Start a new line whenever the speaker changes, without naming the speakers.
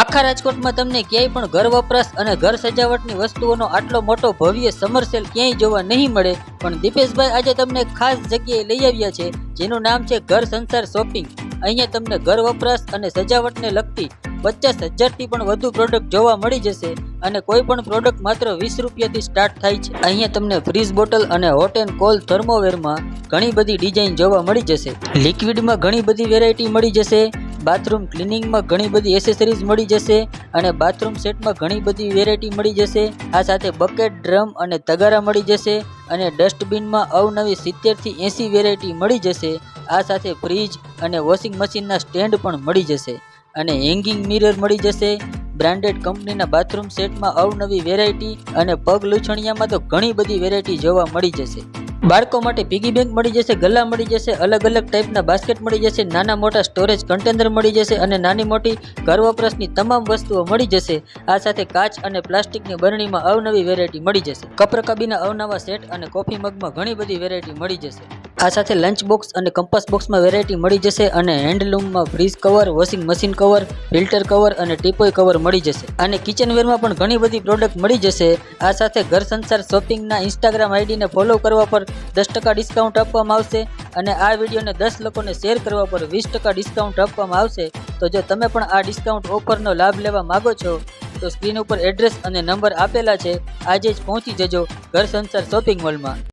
આખા રાજકોટમાં તમને ક્યાંય પણ ઘર વપરાશ અને ઘર સજાવટની વસ્તુઓનો આટલો મોટો ભવ્ય સમર સેલ ક્યાંય જોવા નહીં મળે. પણ દીપેશભાઈ આજે તમને ખાસ જગ્યાએ લઈ આવ્યા છે, જેનું નામ છે ઘર સંસાર શોપિંગ. અહીંયા તમને ઘર વપરાશ અને સજાવટને લગતી પચાસ હજારથી પણ વધુ પ્રોડક્ટ જોવા મળી જશે અને કોઈ પણ પ્રોડક્ટ માત્ર વીસ રૂપિયાથી સ્ટાર્ટ થાય છે. અહીંયા તમને ફ્રીઝ બોટલ અને હોટ એન્ડ કોલ થર્મોવેરમાં ઘણી બધી ડિઝાઇન જોવા મળી જશે. લિક્વિડમાં ઘણી બધી વેરાયટી મળી જશે. બાથરૂમ ક્લિનિંગમાં ઘણી બધી એસેસરીઝ મળી જશે અને બાથરૂમ સેટમાં ઘણી બધી વેરાયટી મળી જશે. આ સાથે બકેટ ડ્રમ અને તગારા મળી જશે અને ડસ્ટબિનમાં અવનવી સિત્તેરથી એંસી વેરાયટી મળી જશે. આ સાથે ફ્રીજ અને વોશિંગ મશીનના સ્ટેન્ડ પણ મળી જશે અને હેંગિંગ મિરર મળી જશે. બ્રાન્ડેડ કંપનીના બાથરૂમ સેટમાં અવનવી વેરાયટી અને પગ લૂછણિયામાં તો ઘણી બધી વેરાયટી જોવા મળી જશે. બાળકો માટે પીગી બેંક મળી જશે, ગલ્લા મળી જશે, અલગ અલગ ટાઈપના બાસ્કેટ મળી જશે, નાના મોટા સ્ટોરેજ કન્ટેનર મળી જશે અને નાની મોટી ઘર વપરાશની તમામ વસ્તુઓ મળી જશે. આ સાથે કાચ અને પ્લાસ્ટિકની બરણીમાં અવનવી વેરાયટી મળી જશે. કપરકાબીના અવનવા સેટ અને કોફી મગમાં ઘણી બધી વેરાયટી મળી જશે. આ સાથે લંચ બોક્સ અને કંપાસ બોક્સમાં વેરાયટી મળી જશે અને હેન્ડલૂમમાં fridge cover washing machine cover filter cover અને ટીપોય કવર મળી જશે. અને કિચનવેરમાં પણ ઘણી બધી પ્રોડક્ટ મળી જશે. આ સાથે ઘર સંસાર શોપિંગના ઇન્સ્ટાગ્રામ આઈડીને ફોલો કરવા પર દસ ટકા ડિસ્કાઉન્ટ આપવામાં આવશે અને આ વિડીયોને દસ લોકોને શેર કરવા પર વીસ ટકા ડિસ્કાઉન્ટ આપવામાં આવશે. તો જો તમે પણ આ ડિસ્કાઉન્ટ ઓફરનો લાભ લેવા માંગો છો, તો સ્ક્રીન ઉપર એડ્રેસ અને નંબર આપેલા છે. આજે જ પહોંચી જજો ઘર સંસાર શોપિંગ મોલમાં